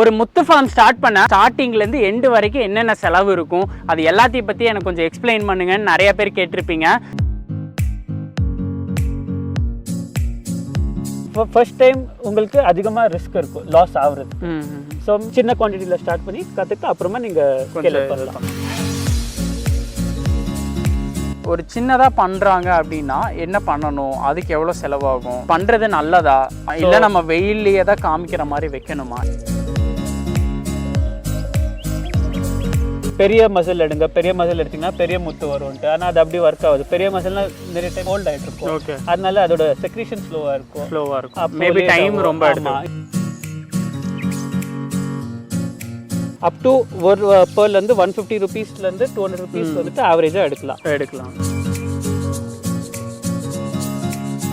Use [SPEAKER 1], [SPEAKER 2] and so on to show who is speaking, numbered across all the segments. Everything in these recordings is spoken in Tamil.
[SPEAKER 1] ஒரு முத்து ஃபார்ம் ஸ்டார்ட் பண்ண ஸ்டார்டிங்லேருந்து எண்டு வரைக்கும் என்னென்ன செலவு இருக்கும்? அது எல்லாத்தையும் பற்றி எனக்கு கொஞ்சம் எக்ஸ்பிளைன் பண்ணுங்கன்னு நிறைய பேர் கேட்டிருப்பீங்க.
[SPEAKER 2] இப்போ ஃபர்ஸ்ட் டைம் உங்களுக்கு அதிகமாக ரிஸ்க் இருக்கும் லாஸ் ஆகுறது ஸோ சின்ன குவான்டிட்டியில் ஸ்டார்ட் பண்ணி கற்றுட்டு அப்புறமா நீங்கள் பண்ணலாம்.
[SPEAKER 1] ஒரு சின்னதாக பண்ணுறாங்க அப்படின்னா என்ன பண்ணணும்? அதுக்கு எவ்வளோ செலவாகும்? பண்ணுறது நல்லதா? இல்லை நம்ம வெயில்லையே தான் காமிக்கிற மாதிரி வைக்கணுமா?
[SPEAKER 2] பெரிய மசில் எடுங்க. பெரிய மசில் எடுத்தீங்கன்னா பெரிய முத்து வரும்ட்டு ஆனால் அது அப்படி ஒர்க் ஆகுது. பெரிய மசில்னா நிறைய டைம் ஹோல்ட் ஆகிட்டு இருக்கும்.
[SPEAKER 1] ஓகே
[SPEAKER 2] அதனால அதோட செக்ரீஷன் ஸ்லோவாக இருக்கும்.
[SPEAKER 1] ஸ்லோவாக இருக்கும். Maybe time. ரொம்ப எடுக்கும்.
[SPEAKER 2] அப் டு ஒரு பேர்லேருந்து ஒன் ஃபிஃப்டி ருபீஸ்லேருந்து டூ ஹண்ட்ரட் ருபீஸ் வந்துட்டு ஆவரேஜாக எடுக்கலாம்.
[SPEAKER 1] எடுக்கலாம்.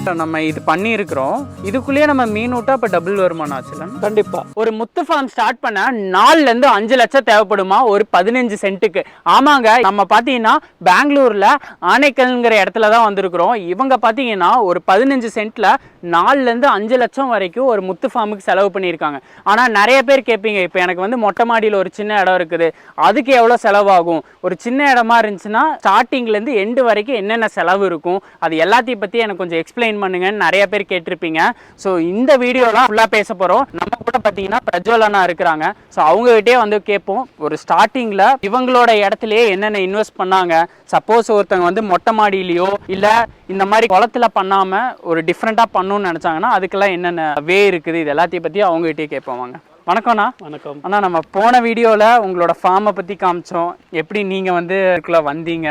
[SPEAKER 1] நம்ம இது பண்ணியிருக்கிறோம். இதுக்குள்ளேயே நம்ம மீன் விட்டா இப்போ டபுள் வருமானம் ஆச்சுல
[SPEAKER 2] கண்டிப்பாக
[SPEAKER 1] ஒரு முத்து ஃபார்ம் ஸ்டார்ட் பண்ண நாலுல இருந்து அஞ்சு லட்சம் தேவைப்படுமா? ஒரு பதினஞ்சு சென்ட்டுக்கு. ஆமாங்க நம்ம பார்த்தீங்கன்னா பெங்களூர்ல ஆனைக்கல்ங்கிற இடத்துல தான் வந்திருக்கிறோம். இவங்க பார்த்தீங்கன்னா ஒரு பதினஞ்சு சென்ட்ல நாலுல இருந்து அஞ்சு லட்சம் வரைக்கும் ஒரு முத்து ஃபார்முக்கு செலவு பண்ணியிருக்காங்க. ஆனா நிறைய பேர் கேட்பீங்க இப்போ எனக்கு வந்து மொட்டை மாடியில் ஒரு சின்ன இடம் இருக்குது. அதுக்கு எவ்வளோ செலவாகும்? ஒரு சின்ன இடமா இருந்துச்சுன்னா ஸ்டார்டிங்ல இருந்து எண்டு வரைக்கும் என்னென்ன செலவு இருக்கும்? அது எல்லாத்தையும் பத்தி எனக்கு கொஞ்சம் எக்ஸ்பிளைன் பண்ணுங்கன்னு நிறைய பேர் கேட்டிருப்பீங்க. ஸோ இந்த வீடியோலாம் ஃபுல்லாக பேச போகிறோம் நம்ம கூட பார்த்தீங்கன்னா பிரஜ்வலனா இருக்கிறாங்க. ஸோ அவங்ககிட்டயே வந்து கேட்போம். ஒரு ஸ்டார்டிங்கில் இவங்களோட இடத்துலயே என்னென்ன இன்வெஸ்ட் பண்ணாங்க? சப்போஸ் ஒருத்தவங்க வந்து மொட்டை மாடியிலையோ இல்லை இந்த மாதிரி குளத்துல பண்ணாமல் ஒரு டிஃப்ரெண்ட்டாக பண்ணணும்னு நினச்சாங்கன்னா அதுக்கெல்லாம் என்னென்ன வே இருக்குது? இது எல்லாத்தையும் பற்றி அவங்ககிட்டயே கேட்போம் வாங்க. வணக்கம்ண்ணா
[SPEAKER 2] வணக்கம்.
[SPEAKER 1] அண்ணா நம்ம போன வீடியோவில் உங்களோட ஃபார்மை பற்றி காமிச்சோம். எப்படி நீங்கள் வந்து இதுக்குள்ள வந்தீங்க?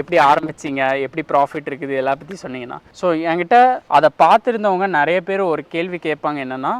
[SPEAKER 1] எப்படி ஆரம்பிச்சீங்க? எப்படி ப்ராஃபிட் இருக்குது? இதெல்லாம் பற்றி சொன்னீங்கன்னா ஸோ என்கிட்ட அதை பார்த்துருந்தவங்க நிறைய பேர் ஒரு கேள்வி கேட்பாங்க என்னன்னா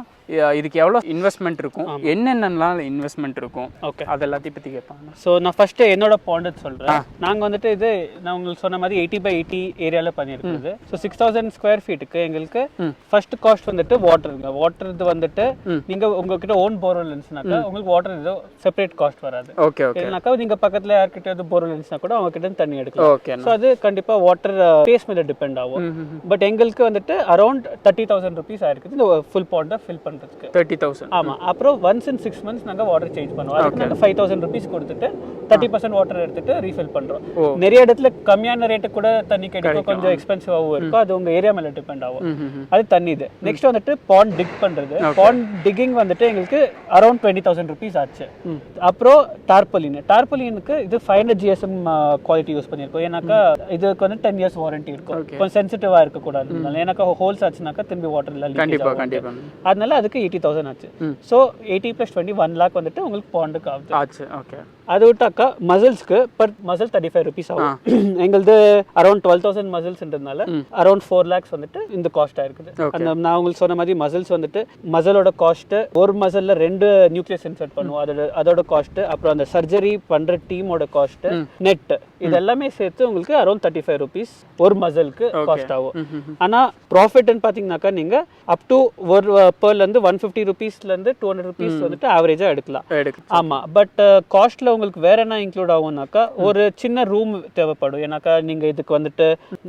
[SPEAKER 1] இதுக்கு எவ்வளோ இன்வெஸ்ட்மெண்ட் இருக்கும்? என்னென்னலாம் இன்வெஸ்ட்மெண்ட் இருக்கும்?
[SPEAKER 2] ஓகே
[SPEAKER 1] அது எல்லாத்தையும் பற்றி கேட்பாங்க.
[SPEAKER 2] ஸோ நான் ஃபர்ஸ்ட் என்னோட பாண்டட் சொல்கிறேன் நாங்கள் வந்துட்டு இது நான் உங்களுக்கு சொன்ன மாதிரி எயிட்டி பை எயிட்டி ஏரியாவில் பண்ணியிருக்குது ஸோ சிக்ஸ் தௌசண்ட் ஸ்கொயர் ஃபீட்டுக்கு எங்களுக்கு ஃபர்ஸ்ட் காஸ்ட் வந்துட்டு வாட்டருங்க வாட்டர் இது வந்துட்டு நீங்கள் உங்ககிட்ட ஓன் போர்வெல் இருந்துச்சுனாக்கா உங்களுக்கு வாட்டர் இது செப்பரேட் காஸ்ட் வராது.
[SPEAKER 1] ஓகே ஓகே
[SPEAKER 2] இல்லைனாக்கா நீங்கள் பக்கத்தில் யார்கிட்ட போர்வெல் இருந்துச்சுனா கூட அவங்க கிட்ட இருந்து தண்ணி எடுக்கலாம்.
[SPEAKER 1] ஓகே
[SPEAKER 2] ஸோ அது கண்டிப்பாக வாட்டர் பேஸ் மேலே டிபெண்ட் ஆகும். பட் எங்களுக்கு வந்துட்டு அரௌண்ட் தேர்ட்டி தௌசண்ட் ருபீஸ் ஆயிருக்குது. இந்த ஃபுல் பாண்டை ஃபில் பண்ணுறதுக்கு
[SPEAKER 1] தேர்ட்டி தௌசண்ட்
[SPEAKER 2] ஆமா அப்புறம் ஒன்ஸ் இன் சிக்ஸ் மந்த்ஸ் நாங்க வாட்டர் சேஞ்ச் பண்ணுவோம். அதுக்கு நாங்கள் ஃபைவ் தௌசண்ட் ருபீஸ் கொடுத்துட்டு தேர்ட்டி பர்சன்ட் வாட்டர் எடுத்துட்டு ரீஃபில் பண்றோம். நிறைய இடத்துல கம்மியான ரேட்டு கூட தண்ணி கிடைக்கும். கொஞ்சம் எக்ஸ்பென்சிவாகவும் இருக்கும். அது உங்க ஏரியா மேல டிபெண்ட் ஆகும். அது தண்ணி இது. நெக்ஸ்ட் வந்துட்டு பாண்ட் டிக் பண்றது. பாண்ட் டிக்கிங் வந்துட்டு எங்களுக்கு அரௌண்ட் டுவெண்ட்டி தௌசண்ட் ருபீஸ் ஆச்சு. அப்புறம் டார்பலின் டார்பலினுக்கு இது five hundred GSM quality use பண்ணியிருக்கோம். ஏன்னாக்கா இதுக்கு வந்து டென் இயர்ஸ் வாரண்டி இருக்கும். கொஞ்சம் சென்சிட்டிவா இருக்கக்கூடாது ஏன்னாக்கா ஹோல்ஸ் ஆச்சுனாக்கா திரும்பி வாட்டர் இல்லை அதனால அதுக்கு எயிட்டி தௌசண்ட் ஆச்சு. So eighty plus twenty one lakh வந்துட்டு உங்களுக்கு பாண்டுக்கு ஆகுது.
[SPEAKER 1] ஆச்சு ஓகே
[SPEAKER 2] அது விட்டாக்கா மசில்ஸ்க்கு per mussel thirty five rupees ஆகும் எங்களுது அரௌண்ட் டுவெல் தௌசண்ட் மசில்ஸ்ன்றதுனால அரௌண்ட் ஃபோர் லேக்ஸ் வந்துட்டு இந்த காஸ்ட்டாக இருக்குது அந்த நான் உங்களுக்கு சொன்ன மாதிரி மசில்ஸ் வந்துட்டு மசிலோட காஸ்ட்டு ஒரு மசிலில் ரெண்டு நியூக்ளியஸ் இன்சர்ட் பண்ணுவோம். அதோட அதோட காஸ்ட்டு அப்புறம் அந்த சர்ஜரி பண்ணுற டீமோட காஸ்ட்டு நெட் இது எல்லாமே சேர்த்து உங்களுக்கு அரௌண்ட் தேர்ட்டி ஃபைவ் ருபீஸ் ஒரு மசிலுக்கு காஸ்ட் ஆகும். ஆனால் ப்ராஃபிட்னு பார்த்தீங்கன்னாக்கா நீங்கள் அப் டு ஒரு பேர்லேருந்து ஒன் ஃபிஃப்டி ருபீஸ்லேருந்து டூ ஹண்ட்ரட் ருபீஸ் வந்துட்டு ஆவரேஜாக எடுக்கலாம்.
[SPEAKER 1] எடுக்கு
[SPEAKER 2] ஆமா பட் காஸ்ட்ல உங்களுக்கு வேற என்ன இன்க்ளூட் ஆகும்னாக்கா ஒரு சின்ன ரூம் தேவைப்படும். ஏன்னாக்கா நீங்க இதுக்கு வந்துட்டு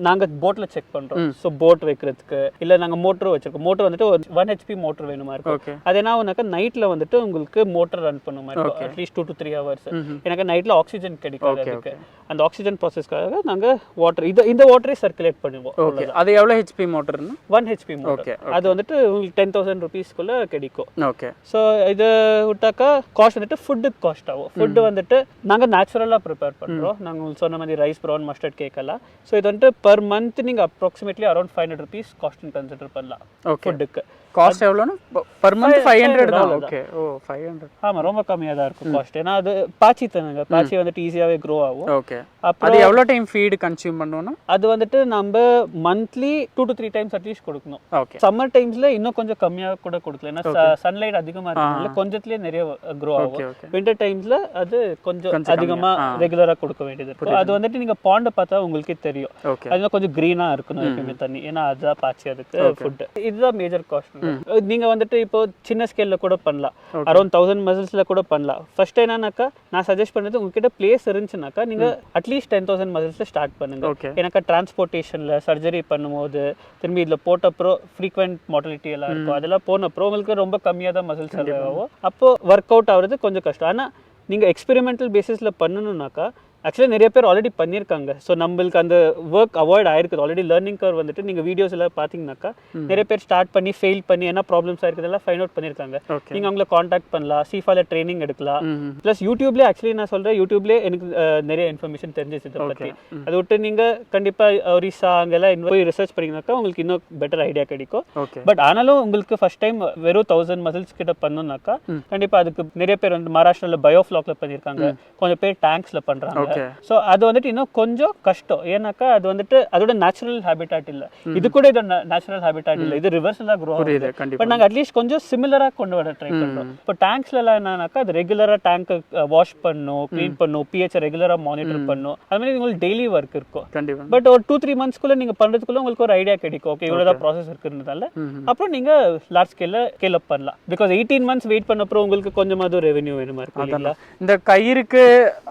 [SPEAKER 2] நாங்க போட்ல செக் பண்றோம். ஸோ போட் வைக்கிறதுக்கு இல்ல நாங்க மோட்டர் வச்சிருக்கோம். மோட்டர் வந்துட்டு ஒரு ஒன் ஹெச்பி மோட்டர் வேணுமா இருக்கும். அது என்ன ஆகுனாக்கா நைட்ல வந்துட்டு உங்களுக்கு மோட்டர் ரன் பண்ணுமா. இருக்கும் atleast two to three hours எனக்கு நைட்ல ஆக்சிஜன் கிடைக்காது அதுக்கு. அந்த ஆக்சிஜன் ப்ராசஸ்க்காக நாங்க வாட்டர் இது இந்த வாட்டரே சர்க்குலேட் பண்ணுவோம்.
[SPEAKER 1] ஓகே அது எவ்வளோ ஹெச்பி மோட்டர்னு
[SPEAKER 2] ஒன் ஹெச்பி மோட்டர் அது வந்துட்டு உங்களுக்கு டென் தௌசண்ட் ருபீஸ்க்குள்ள கிடைக்கும்.
[SPEAKER 1] ஓகே.
[SPEAKER 2] ஸோ இது விட்டாக்கா காஸ்ட் வந்துட்டு ஃபுட்டுக்கு காஸ்ட் ஆகும். ஃபுட்டு வந்துட்டு நாங்கள் நேச்சுரலாக ப்ரிப்பேர் பண்ணுறோம் நாங்கள் சொன்ன மாதிரி ரைஸ் ப்ரௌன் மஸ்டர்ட் கேக் எல்லாம். ஸோ இது வந்துட்டு பர் மந்த் நீங்கள் approximately around five hundred rupees cost consider பண்ணலாம். ஃபுட்டுக்கு
[SPEAKER 1] காஸ்ட் எவ்வளோன்னு? பர் மந்த் ஃபைவ் ஹண்ட்ரட் தான். ஓகே. ஓ ஃபைவ் ஹண்ட்ரட்
[SPEAKER 2] ஆமாம் ரொம்ப கம்மியாக தான் இருக்கும் காஸ்ட் ஏன்னா அது பாச்சி தானுங்க பாச்சி வந்துட்டு ஈஸியாகவே க்ரோ ஆகும்.
[SPEAKER 1] ஓகே. அது எவ்வளோ டைம் ஃபீடு கன்சியூம் பண்ணணும்னா
[SPEAKER 2] அது வந்துட்டு நம்ம monthly two to three times atleast கொடுக்கணும்.
[SPEAKER 1] ஓகே.
[SPEAKER 2] சம்மர் டைம்ஸ்ல இன்னும் கொஞ்சம் கம்மியாக கூட கொடுக்கலாம். ஏன்னா சன்லைட் அதிகமாக இருக்கனால கொஞ்சத்துலேயே நிறைய க்ரோ ஆகும். வின்டர் டைம்ஸ்ல அது கொஞ்சம் அதிகமா ரெகுலரா கொடுக்க வேண்டியது இருக்கும். அது வந்துட்டு நீங்க பாண்டை பார்த்தா உங்களுக்கே தெரியும். அதுல கொஞ்சம் கிரீனா இருக்கணும் எப்பயுமே தண்ணி. ஏன்னா அதுதான் பாய்ச்சி அதுக்கு ஃபுட் இதுதான் மேஜர் காஸ்ட் பண்ணுவாங்க நீங்க வந்துட்டு இப்போ சின்ன ஸ்கேல்ல கூட பண்ணலாம். அரௌண்ட் தௌசண்ட் மசில்ஸ்ல கூட பண்ணலாம். ஃபர்ஸ்ட் என்னன்னாக்கா நான் சஜஸ்ட் பண்ணது உங்ககிட்ட பிளேஸ் இருந்துச்சுனாக்கா நீங்க அட்லீஸ்ட் டென் தௌசண்ட் மசில்ஸ்ல ஸ்டார்ட் பண்ணுங்க. எனக்கு டிரான்ஸ்போர்ட்டேஷன்ல சர்ஜரி பண்ணும்போது திரும்பி இதுல போட்ட அப்புறம் ஃப்ரீக்வெண்ட் மார்டாலிட்டி எல்லாம் இருக்கும். அதெல்லாம் போன அப்புறம் உங்களுக்கு ரொம்ப கம்மியாக தான் மசில்ஸ் ஆகும். அப்போ ஒர்க் அவுட் ஆகுறது கொஞ்சம் கஷ்டம். ஆனா நீங்க எக்ஸ்பெரிமெண்டல் பேசிஸ்ல பண்ணணும்னாக்கா ஆக்சுவலாக நிறைய பேர் ஆல்ரெடி பண்ணியிருக்காங்க. ஸோ நம்மளுக்கு அந்த ஒர்க் அவாய்ட் ஆயிருக்குது ஆல்ரெடி லேர்னிங் கர் வந்துட்டு நீங்கள் வீடியோஸ் எல்லாம் பார்த்தீங்கன்னாக்கா நிறைய பேர் ஸ்டார்ட் பண்ணி ஃபெயில் பண்ணி என்ன ப்ராப்ளம்ஸ் இருக்குதெல்லாம் ஃபைண்ட் அவுட் பண்ணியிருக்காங்க. நீங்கள் அவங்கள காண்டாக்ட் பண்ணலாம். சீஃபால ட்ரைனிங் எடுக்கலாம். ப்ளஸ் யூடியூப்லேயே ஆக்சுவலி நான் சொல்கிறேன் யூடியூப்லேயே எனக்கு நிறைய இன்ஃபர்மேஷன் தெரிஞ்சிச்சு இதை பற்றி அதை விட்டு நீங்கள் கண்டிப்பாக ஒரிசா அங்கெல்லாம் போய் ரிசர்ச் பண்ணிங்கனாக்கா உங்களுக்கு இன்னும் பெட்டர் ஐடியா கிடைக்கும். பட் ஆனாலும் உங்களுக்கு ஃபர்ஸ்ட் டைம் வெறும் தௌசண்ட் மசில்ஸ் கிட்ட பண்ணணும்னாக்கா கண்டிப்பா அதுக்கு நிறைய பேர் வந்து மகாராஷ்டிரால பயோஃப்ளாக்ல பண்ணியிருக்காங்க. கொஞ்சம் பேர் டேங்க்ஸ்ல பண்றாங்க.
[SPEAKER 1] ஓகே
[SPEAKER 2] ஸோ அது வந்துட்டு இன்னும் கொஞ்சம் கஷ்டம். ஏன்னாக்கா அது வந்துட்டு அதோட நேச்சுரல் ஹேபிட்டாட் இல்ல. இது கூட இதோட நேச்சுரல் ஹேபிட்டாட் இல்ல. இது ரிவர்ஸில் க்ரோ
[SPEAKER 1] கண்டிப்பா.
[SPEAKER 2] பட் நாங்க அட்லீஸ்ட் கொஞ்சம் சிமிலரா கொண்டு வர ட்ரை பண்றோம். இப்போ டேங்க்ஸ்ல எல்லாம் என்னன்னாக்கா அது ரெகுலரா டேங்க் வாஷ் பண்ணும் க்ளீன் பண்ணும் பிஹெச் ரெகுலரா மானிட்டர் பண்ணும். அது மாதிரி உங்களுக்கு டெய்லி ஒர்க் இருக்கும்.
[SPEAKER 1] கண்டிப்பா.
[SPEAKER 2] பட் ஒரு டூ த்ரீ மந்த்ஸ்க்குள்ள நீங்க பண்றதுக்குள்ள உங்களுக்கு ஒரு ஐடியா கிடைக்கும். ஓகே இவ்வளவுதான் ப்ராசஸ் இருக்குன்றதால. அப்புறம் நீங்க லார்ஜ் ஸ்கேல்ல ஸ்கேல் அப் பண்ணலாம். பிகாஸ் எயிட்டீன் மந்த்ஸ் வெயிட் பண்ண அப்புறம் உங்களுக்கு கொஞ்சமாவது ரெவென்யூ வேணுமா இருக்கும்
[SPEAKER 1] இந்த கயிறுக்கு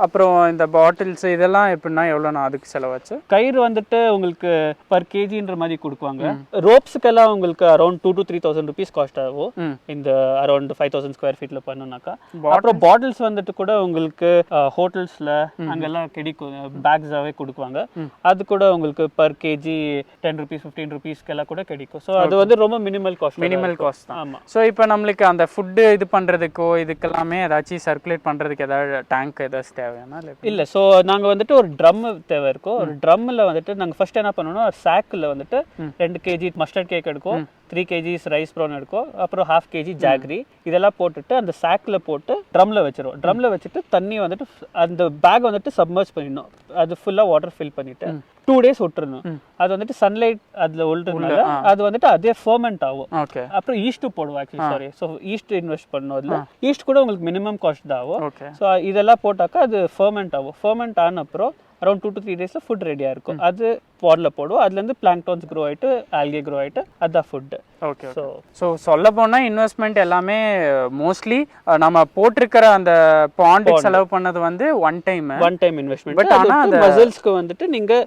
[SPEAKER 1] அப்புறம் இந்த பாட்டில்ஸ் இதெல்லாம் எப்படின்னா எவ்வளோ நான் அதுக்கு செலவாச்சு?
[SPEAKER 2] கயிறு வந்துட்டு உங்களுக்கு பர் கேஜின்ற மாதிரி கொடுக்குவாங்க. ரோப்ஸுக்கெல்லாம் உங்களுக்கு around two to three thousand rupees cost ஆகும். இந்த அரௌண்ட் ஃபைவ் தௌசண்ட் ஸ்கொயர் ஃபீட்ல பண்ணணும்னாக்கா அப்புறம் பாட்டில்ஸ் வந்துட்டு கூட உங்களுக்கு ஹோட்டல்ஸ்ல அங்கெல்லாம் கிடைக்கும் பேக்ஸாவே கொடுக்குவாங்க. அது கூட உங்களுக்கு per KG ten rupees fifteen ருபீஸ்க்கெல்லாம் கூட கிடைக்கும். ஸோ அது வந்து ரொம்ப மினிமல் காஸ்ட்
[SPEAKER 1] மினிமல் காஸ்ட் தான்.
[SPEAKER 2] ஆமா.
[SPEAKER 1] ஸோ இப்போ நம்மளுக்கு அந்த ஃபுட்டு இது பண்ணுறதுக்கோ இதுக்கெல்லாமே ஏதாச்சும் சர்க்குலேட் பண்ணுறதுக்கு ஏதாவது டேங்க் ஏதாச்சும் தேவையானா இல்லை
[SPEAKER 2] இல்ல சோ நாங்க வந்துட்டு ஒரு ட்ரம் தேவை இருக்கும். ஒரு ட்ரம்ல வந்துட்டு நாங்க ஃபர்ஸ்ட் என்ன பண்ணணும் ஒரு சாக்ல வந்துட்டு ரெண்டு கேஜி மஸ்டர்ட் கேக் எடுக்கும். த்ரீ கேஜிஸ் ரைஸ் ப்ரௌன் எடுக்கும். அப்புறம் ஹாஃப் கேஜி ஜாக்ரி இதெல்லாம் போட்டுட்டு அந்த சாக்ல போட்டு ட்ரம்ல வச்சிருவோம். ட்ரம்ல வச்சுட்டு தண்ணி வந்துட்டு அந்த பேக் வந்துட்டு சப்மர்ஜ் பண்ணிடணும். அது ஃபுல்லா வாட்டர் ஃபில் பண்ணிட்டு. டூ டேஸ் விட்டுறணும். அது வந்துட்டு சன்லைட் அதுல விழுறதுனால அது வந்துட்டு அதே ஃபர்மெண்ட் ஆகும். அப்புறம் ஈஸ்ட் போடுவோம் actually sorry so yeast invest பண்ணோம் அதுல. ஈஸ்ட் கூட உங்களுக்கு மினிமம் காஸ்ட் தான் ஆகும். ஸோ இதெல்லாம் போட்டாக்கா அது ஃபர்மெண்ட் ஆகும். ஃபர்மெண்ட் ஆன அப்புறம் அரௌண்ட் டூ டு த்ரீ டேஸில் ஃபுட் ரெடியாக இருக்கும். அது பாட்டில் போடுவோம். அதுலேருந்து பிளாங்டோன்ஸ் க்ரோ ஆகிட்டு ஆல்கே க்ரோ ஆகிட்டு அதுதான் ஃபுட்டு
[SPEAKER 1] ஓகே
[SPEAKER 2] ஸோ
[SPEAKER 1] ஸோ சொல்ல போனால் இன்வெஸ்ட்மெண்ட் எல்லாமே மோஸ்ட்லி நம்ம போட்டிருக்கிற அந்த பாண்டுக்கு செலவு பண்ணது வந்து one time
[SPEAKER 2] one time investment but
[SPEAKER 1] ஆனா
[SPEAKER 2] ஆனால்
[SPEAKER 1] அந்த-
[SPEAKER 2] மசில்ஸ்க்கு வந்துட்டு நீங்கள்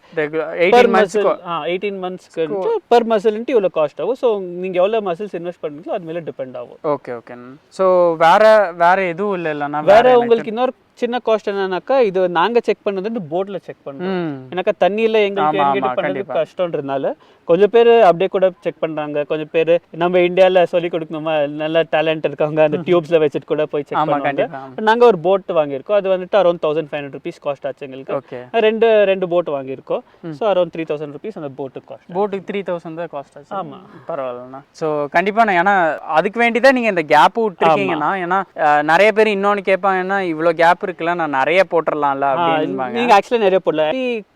[SPEAKER 1] eighteen
[SPEAKER 2] per
[SPEAKER 1] months
[SPEAKER 2] mussel ah eighteen மந்த்ஸ்க்கு பர் மசில்ன்ட்டு இவ்வளோ காஸ்ட் ஆகும். ஸோ நீங்கள் எவ்வளோ மசில்ஸ் இன்வெஸ்ட் பண்ணுறீங்களோ அது மேலே டிபெண்ட் ஆகும்.
[SPEAKER 1] ஓகே ஓகே ஸோ வேற வேற எதுவும் இல்லை இல்லைன்னா
[SPEAKER 2] வேற உங்களுக்கு இன்னொரு சின்ன காஸ்ட் என்னன்னாக்கா இது நாங்க செக் பண்ணது போட்ல செக் பண்றோம்
[SPEAKER 1] ம்.
[SPEAKER 2] ஏன்னாக்கா தண்ணியில எங்களுக்கு
[SPEAKER 1] ஆமா,
[SPEAKER 2] கொஞ்சம் பேர் அப்படியே கூட செக் பண்றாங்க. கொஞ்சம் பேர் நம்ம இந்தியால சொல்லி கொடுக்கணுமா? நல்ல டேலண்ட் இருக்காங்க அந்த டியூப்ஸ்ல வச்சுட்டு கூட போய் செக் பண்ணுவாங்க.
[SPEAKER 1] கண்டிப்பா ஆமா.
[SPEAKER 2] நாங்க ஒரு போட் வாங்கியிருக்கோம். அது வந்துட்டு around thousand five hundred rupees cost ஆச்சு எங்களுக்கு. ரெண்டு ரெண்டு போட் வாங்கியிருக்கோம். So around three thousand rupees அந்த போட்டுக்கு காஸ்ட்
[SPEAKER 1] போட்டுக்கு த்ரீ தௌசண்ட் தான் காஸ்ட் ஆச்சு.
[SPEAKER 2] ஆமா.
[SPEAKER 1] பரவாயில்லண்ணா. ஸோ கண்டிப்பாக நான் ஏன்னா அதுக்கு வேண்டி தான் நீங்கள் இந்த கேப் விட்டுருக்கீங்கன்னா ஏன்னா நிறைய பேர் இன்னொன்று கேட்பாங்க ஏன்னா இவ்வளோ கேப் இருக்குல்ல நான் நிறைய போட்டுடலாம்ல அப்படின்பாங்க
[SPEAKER 2] நீங்க ஆக்சுவலா நிறைய போடல.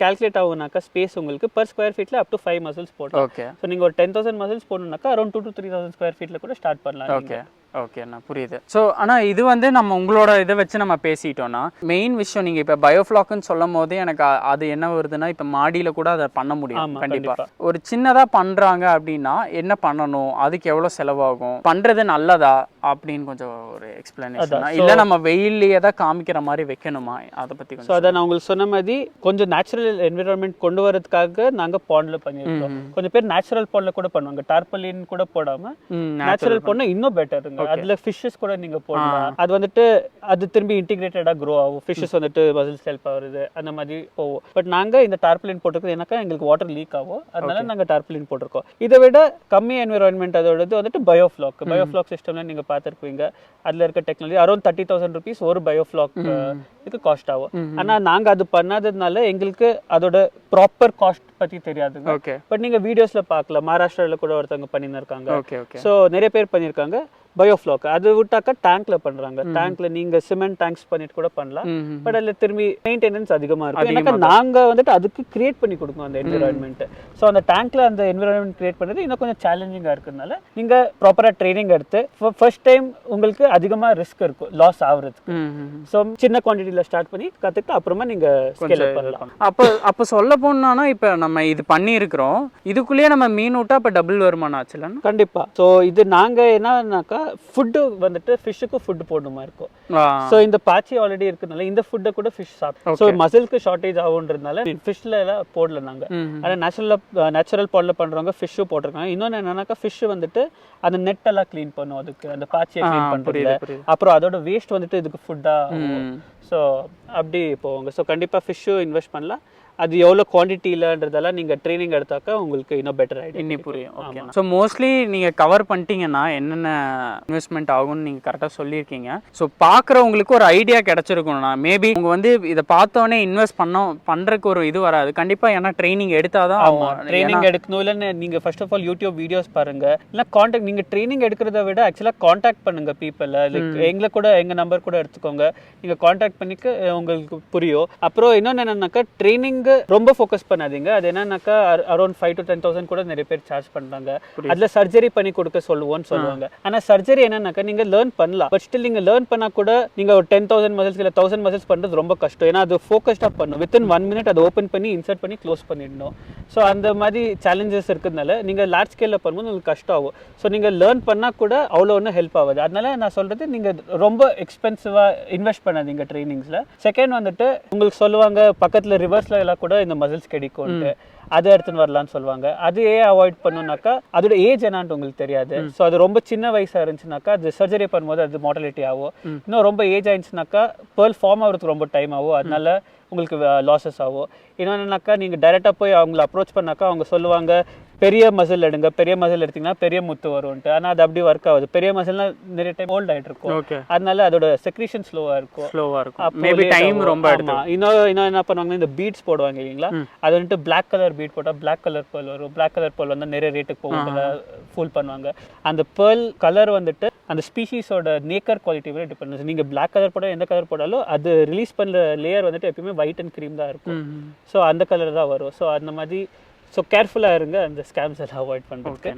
[SPEAKER 2] கால்குலேட் ஆகுனாக்கா ஸ்பேஸ் உங்களுக்கு பர் ஸ்கொயர் ஃபீட்ல அப் டு ஃபைவ் மசில்ஸ் போட்டோம்.
[SPEAKER 1] ஓகே
[SPEAKER 2] ஸோ நீங்கள் ஒரு ten thousand mussels போடணும்னாக்கா around two to three thousand square ஃபீட்டில் கூட ஸ்டார்ட் பண்ணலாம்
[SPEAKER 1] ஓகே ஓகேண்ணா புரியுது. ஸோ ஆனால் இது வந்து நம்ம உங்களோட இதை வச்சு நம்ம பேசிட்டோம்னா மெயின் விஷயம் நீங்கள் இப்போ பயோஃப்ளாக்னு சொல்லும் போது எனக்கு அது என்ன வருதுன்னா இப்போ மாடியில் கூட அதை பண்ண முடியும். கண்டிப்பாக ஒரு சின்னதாக பண்ணுறாங்க அப்படின்னா என்ன பண்ணணும்? அதுக்கு எவ்வளோ செலவாகும்? பண்ணுறது நல்லதா? அப்படின்னு கொஞ்சம் ஒரு எக்ஸ்பிளனேஷன் இல்லை நம்ம வெயில்லையே தான் காமிக்கிற மாதிரி வைக்கணுமா? அதை பற்றி
[SPEAKER 2] ஸோ அதை நான் உங்களுக்கு சொன்ன மாதிரி கொஞ்சம் நேச்சுரல் என்விரான்மெண்ட் கொண்டு வரதுக்காக நாங்கள் பாண்டில் பண்ணியிருக்கோம். கொஞ்சம் பேர் நேச்சுரல் பாண்டில் கூட பண்ணுவாங்க. டார்பலின் கூட போடாமல்
[SPEAKER 1] ம்
[SPEAKER 2] நேச்சுரல் பண்ணா இன்னும் பெட்டருங்க அதுல ஃபிஷ்ஷஸ் கூட நீங்க போடலாம். அது வந்துட்டு அது திரும்பி இன்டிகிரேட்டடா க்ரோ ஆகும். ஃபிஷ்ஷஸ் வந்துட்டு மசில்ஸ் ஹெல்ப் ஆகுது அந்த மாதிரி போகும். பட் நாங்க இந்த டார்பலின் போட்டிருக்கிறது ஏன்னாக்கா எங்களுக்கு வாட்டர் லீக் ஆகும். அதனால நாங்க டார்பலின் போட்டிருக்கோம். இதை விட கம்மி என்விரான்மெண்ட் அதோடது வந்துட்டு பயோஃப்ளாக் பயோஃப்ளாக் சிஸ்டம்ல நீங்க பார்த்துருப்பீங்க. அதுல இருக்க technology around thirty thousand rupees ஒரு பயோஃப்ளாக் இதுக்கு காஸ்ட் ஆகும். ஆனா நாங்க அது பண்ணாததுனால எங்களுக்கு அதோட ப்ராப்பர் காஸ்ட் பத்தி தெரியாதுங்க.
[SPEAKER 1] ஓகே
[SPEAKER 2] பட் நீங்க வீடியோஸ்ல பார்க்கலாம். மகாராஷ்டிரால கூட ஒருத்தவங்க
[SPEAKER 1] ஓகே
[SPEAKER 2] ஸோ நிறைய பேர் பண்ணியிருக்காங்க பயோஃப்ளாக் அது விட்டாக்கா டேங்க்ல பண்றாங்க. டேங்க்ல நீங்க சிமெண்ட் டேங்க்ஸ் பண்ணிட்டு கூட பண்ணலாம். பட் அதில் திரும்பி மெயின்டெனன்ஸ் அதிகமா இருக்கும். எனக்கு நாங்க வந்துட்டு அதுக்கு கிரியேட் பண்ணி கொடுக்கணும் அந்த என்விரான்மெண்ட் ஸோ அந்த டேங்க்ல அந்த என்விரான்மெண்ட் கிரியேட் பண்ணது இன்னும் கொஞ்சம் சேலஞ்சிங்கா இருக்கிறதுனால நீங்க ப்ராப்பரா ட்ரைனிங் எடுத்து ஃபர்ஸ்ட் டைம் உங்களுக்கு அதிகமா ரிஸ்க் இருக்கும். லாஸ் ஆகுறதுக்கு. ஸோ சின்ன குவான்டிட்டியில் ஸ்டார்ட் பண்ணி கற்றுக்கிட்டு அப்புறமா நீங்க ஸ்கேல் பண்ணலாம்.
[SPEAKER 1] அப்போ அப்போ சொல்ல போனா இப்போ நம்ம இது பண்ணியிருக்கிறோம். இதுக்குள்ளேயே நம்ம மீன் விட்டா இப்போ டபுள் வருமானம் ஆச்சுலன்னா
[SPEAKER 2] கண்டிப்பா. ஸோ இது நாங்க என்னன்னாக்கா ஃபுட்டு வந்துட்டு ஃபிஷ்ஷுக்கு ஃபுட் போடணுமா இருக்கும். ஸோ இந்த பாச்சி ஆல்ரெடி இருக்கிறதுனால இந்த ஃபுட்டை கூட ஃபிஷ் சாப்பிடும் ஸோ மசிலுக்கு ஷார்ட்டேஜ் ஆகுன்றதுனால ஃபிஷ்ல எல்லாம் போடல நாங்க. ஆனால் நேச்சுரலாக நேச்சுரல் பாலில் பண்றவங்க ஃபிஷ்ஷும் போட்டிருக்காங்க. இன்னொன்று என்னன்னாக்கா ஃபிஷ் வந்துட்டு அந்த நெட் எல்லாம் க்ளீன் பண்ணும் அதுக்கு. அந்த பாச்சியை க்ளீன் பண்ணுறது அப்புறம் அதோட வேஸ்ட் வந்துட்டு இதுக்கு ஃபுட்டாக. ஸோ அப்படி போவாங்க. ஸோ கண்டிப்பாக ஃபிஷ்ஷும் இன்வெஸ்ட் பண்ணலாம். அது எவ்வளோ குவான்டிட்டிலன்றதெல்லாம் நீங்கள் ட்ரைனிங் எடுத்தாக்கா உங்களுக்கு இன்னும் பெட்டர் ஐடியா
[SPEAKER 1] இன்னி புரியும். ஓகே ஸோ மோஸ்ட்லி நீங்கள் கவர் பண்ணிட்டீங்கன்னா என்னென்ன இன்வெஸ்ட்மெண்ட் ஆகும்னு நீங்கள் கரெக்டாக சொல்லியிருக்கீங்க. ஸோ பார்க்குறவங்களுக்கு ஒரு ஐடியா கிடச்சிருக்கும்ண்ணா மேபி அவங்க வந்து இதை பார்த்தோன்னே இன்வெஸ்ட் பண்ண பண்ணுறதுக்கு ஒரு இது வராது. கண்டிப்பாக ஏன்னா ட்ரைனிங் எடுத்தால் தான் அவங்க
[SPEAKER 2] ட்ரைனிங் எடுக்கணும். இல்லைன்னு நீங்கள் first of all YouTube videos பாருங்க. இல்லை காண்டாக்ட் நீங்கள் ட்ரைனிங் எடுக்கிறத விட ஆக்சுவலாக காண்டாக்ட் பண்ணுங்க பீப்பிள் லைக் எங்களை கூட எங்கள் நம்பர் கூட எடுத்துக்கோங்க. நீங்கள் காண்டாக்ட் பண்ணிக்க உங்களுக்கு புரியும். அப்புறம் இன்னொன்று என்னன்னாக்கா ட்ரைனிங் ரொம்ப ஃபோக்கஸ் பண்ணாதீங்க. அது என்னன்னாக்கா around five to ten thousand கூட நிறைய பேர் சார்ஜ் பண்ணுறாங்க அதில் சர்ஜரி பண்ணி கொடுக்க சொல்லுவோம்னு சொல்லுவாங்க. ஆனால் சர்ஜரி என்னன்னாக்கா நீங்கள் லேர்ன் பண்ணலாம். பட் ஸ்டில் நீங்கள் லேர்ன் பண்ணால் கூட நீங்கள் ஒரு டென் தௌசண்ட் மசில்ஸ் இல்லை தௌசண்ட் மசில்ஸ் பண்ணுறது ரொம்ப கஷ்டம். ஏன்னா அது ஃபோக்கஸ்டாக பண்ணும். வித்தின் ஒன் மினிட் அதை ஓப்பன் பண்ணி இன்சர்ட் பண்ணி க்ளோஸ் பண்ணிடணும். ஸோ அந்த மாதிரி சேலஞ்சஸ் இருக்கிறதுனால நீங்கள் லார்ஜ் ஸ்கேலில் பண்ணும்போது உங்களுக்கு கஷ்டம் ஆகும் ஸோ நீங்கள் லேர்ன் பண்ணால் கூட அவ்வளோ ஒன்றும் ஹெல்ப் ஆகாது. அதனால நான் சொல்கிறது நீங்கள் ரொம்ப எக்ஸ்பென்சிவாக இன்வெஸ்ட் பண்ணாதீங்க ட்ரைனிங்ஸில் செகண்ட் வந்துட்டு உங்களுக்கு சொல்லுவாங்க பக்கத்தில் ரிவர்ஸில் எல்லாம் கூட இந்த மசில்ஸ் கிடைக்கும்ட்டு அதை எடுத்துன்னு வரலாம்னு சொல்லுவாங்க. அது ஏன் அவாய்ட் பண்ணுனாக்கா அதோட ஏஜ் என்னான்ட்டு உங்களுக்கு தெரியாது. ஸோ அது ரொம்ப சின்ன வயசாக இருந்துச்சுனாக்கா அது சர்ஜரி பண்ணும்போது அது மார்டலிட்டி ஆகும். இன்னும் ரொம்ப ஏஜ் ஆயிடுச்சுனாக்கா பேர்ல் ஃபார்ம் ஆகிறதுக்கு ரொம்ப டைம் ஆகும். அதனால உங்களுக்கு லாஸஸ் ஆகும் இன்னொன்னுனாக்கா நீங்கள் டைரெக்டாக போய் அவங்கள அப்ரோச் பண்ணாக்கா அவங்க சொல்லுவாங்க பெரிய மசில் எடுங்க பெரிய மசில் எடுத்தீங்கன்னா பெரிய முத்து வரும்ன்ட்டு. ஆனால் அது அப்படி ஒர்க் ஆகுது. பெரிய மசில்னா நிறைய டைம் ஓல்ட் ஆகிட்டு இருக்கும். அதனால அதோட செக்ரீஷன் ஸ்லோவாக இருக்கும்.
[SPEAKER 1] ஸ்லோவாக இருக்கும். Maybe time. ரொம்ப.
[SPEAKER 2] இன்னும் இன்னும் என்ன பண்ணுவாங்கன்னா இந்த பீட்ஸ் போடுவாங்க இல்லைங்களா? அது வந்துட்டு பிளாக் கலர் பீட் போட்டால் பிளாக் கலர் பேர்ல் வரும். பிளாக் கலர் பேர்ல் வந்து நிறைய ரேட்டுக்கு போகும் ஃபுல் பண்ணுவாங்க. அந்த பேர்ல் கலர் வந்துட்டு அந்த ஸ்பீஷீஸோட நேக்கர் குவாலிட்டி விட டிபெண்ட் நீங்கள் பிளாக் கலர் போட எந்த கலர் போட்டாலும் அது ரிலீஸ் பண்ணுற லேயர் வந்துட்டு எப்பயுமே ஒயிட் அண்ட் க்ரீம் தான் இருக்கும். ஸோ அந்த கலர் தான் வரும். ஸோ அந்த மாதிரி ஸோ கேர்ஃபுல்லாக இருங்க. அந்த ஸ்கேம்ஸ் எல்லாம் அவாய்ட் பண்ணுறதுக்கு